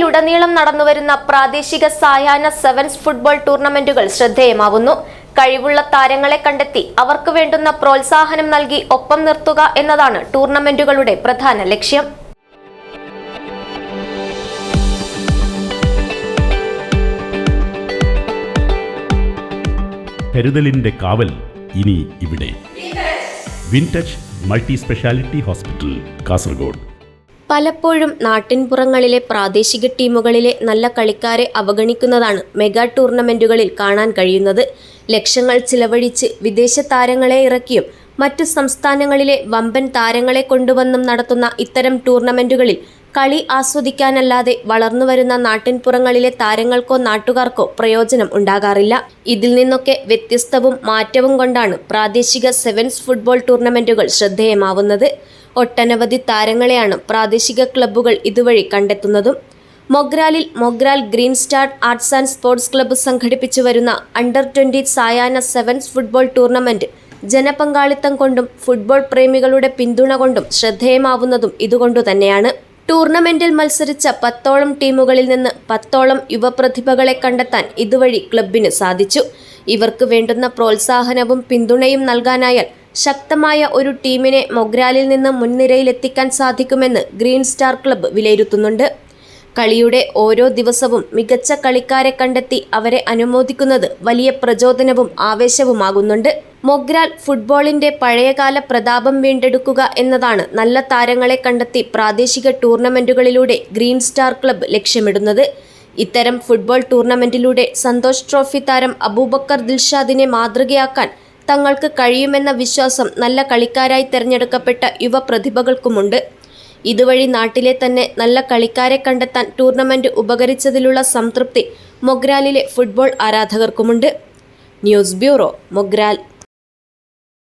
ജില്ലയിലുടനീളം നടന്നുവരുന്ന പ്രാദേശിക സായാഹ്ന സെവൻസ് ഫുട്ബോൾ ടൂർണമെന്റുകൾ ശ്രദ്ധേയമാവുന്നു. കഴിവുള്ള താരങ്ങളെ കണ്ടെത്തി അവർക്ക് വേണ്ടുന്ന പ്രോത്സാഹനം നൽകി ഒപ്പം നിർത്തുക എന്നതാണ് ടൂർണമെന്റുകളുടെ പ്രധാന ലക്ഷ്യം. കരുതലിന്റെ കാവൽ ഇനി ഇവിടെ. Wintouch multi speciality hospital Kasaragod. പലപ്പോഴും നാട്ടിൻപുറങ്ങളിലെ പ്രാദേശിക ടീമുകളിലെ നല്ല കളിക്കാരെ അവഗണിക്കുന്നതാണ് മെഗാ ടൂർണമെന്റുകളിൽ കാണാൻ കഴിയുന്നത്. ലക്ഷങ്ങൾ ചിലവഴിച്ച് വിദേശ താരങ്ങളെ ഇറക്കിയും മറ്റു സംസ്ഥാനങ്ങളിലെ വമ്പൻ താരങ്ങളെ കൊണ്ടുവന്നും നടത്തുന്ന ഇത്തരം ടൂർണമെന്റുകളിൽ കളി ആസ്വദിക്കാനല്ലാതെ വളർന്നുവരുന്ന നാട്ടിൻപുറങ്ങളിലെ താരങ്ങൾക്കോ നാട്ടുകാർക്കോ പ്രയോജനം ഉണ്ടാകാറില്ല. ഇതിൽ നിന്നൊക്കെ വ്യത്യസ്തവും മാറ്റവും കൊണ്ടാണ് പ്രാദേശിക സെവൻസ് ഫുട്ബോൾ ടൂർണമെന്റുകൾ ശ്രദ്ധേയമാവുന്നത്. ഒട്ടനവധി താരങ്ങളെയാണ് പ്രാദേശിക ക്ലബ്ബുകൾ ഇതുവഴി കണ്ടെത്തുന്നതും. മൊഗ്രാലിൽ Mogral green star arts and sports club സംഘടിപ്പിച്ചു വരുന്ന അണ്ടർ ട്വന്റി സായാഹ്ന സെവൻസ് ഫുട്ബോൾ ടൂർണമെന്റ് ജനപങ്കാളിത്തം കൊണ്ടും ഫുട്ബോൾ പ്രേമികളുടെ പിന്തുണ കൊണ്ടും ശ്രദ്ധേയമാവുന്നതും ഇതുകൊണ്ടു തന്നെയാണ്. ടൂർണമെന്റിൽ മത്സരിച്ച പത്തോളം ടീമുകളിൽ നിന്ന് പത്തോളം യുവപ്രതിഭകളെ കണ്ടെത്താൻ ഇതുവഴി ക്ലബിന് സാധിച്ചു. ഇവർക്ക് വേണ്ടുന്ന പ്രോത്സാഹനവും പിന്തുണയും നൽകാനായാൽ ശക്തമായ ഒരു ടീമിനെ മൊഗ്രാലിൽ നിന്ന് മുൻനിരയിലെത്തിക്കാൻ സാധിക്കുമെന്ന് ഗ്രീൻ സ്റ്റാർ ക്ലബ്ബ് വിലയിരുത്തുന്നുണ്ട്. കളിയുടെ ഓരോ ദിവസവും മികച്ച കളിക്കാരെ കണ്ടെത്തി അവരെ അനുമോദിക്കുന്നത് വലിയ പ്രചോദനവും ആവേശവുമാകുന്നുണ്ട്. മൊഗ്രാൽ ഫുട്ബോളിന്റെ പഴയകാല പ്രതാപം വീണ്ടെടുക്കുക എന്നതാണ് നല്ല താരങ്ങളെ കണ്ടെത്തി പ്രാദേശിക ടൂർണമെന്റുകളിലൂടെ ഗ്രീൻ സ്റ്റാർ ക്ലബ്ബ് ലക്ഷ്യമിടുന്നത്. ഇത്തരം ഫുട്ബോൾ ടൂർണമെന്റിലൂടെ സന്തോഷ് ട്രോഫി താരം അബൂബക്കർ ദിൽഷാദിനെ മാതൃകയാക്കാൻ തങ്ങൾക്ക് കഴിയുമെന്ന വിശ്വാസം നല്ല കളിക്കാരായി തിരഞ്ഞെടുക്കപ്പെട്ട യുവപ്രതിഭകൾക്കുമുണ്ട് ഇതുവഴി നാട്ടിലെ തന്നെ നല്ല കളിക്കാരെ കണ്ടെത്താൻ ടൂർണമെന്റ് ഉപകരിച്ചതിലുള്ള സംതൃപ്തി മൊഗ്രാലിലെ ഫുട്ബോൾ ആരാധകർക്കുമുണ്ട്. News bureau Mogral.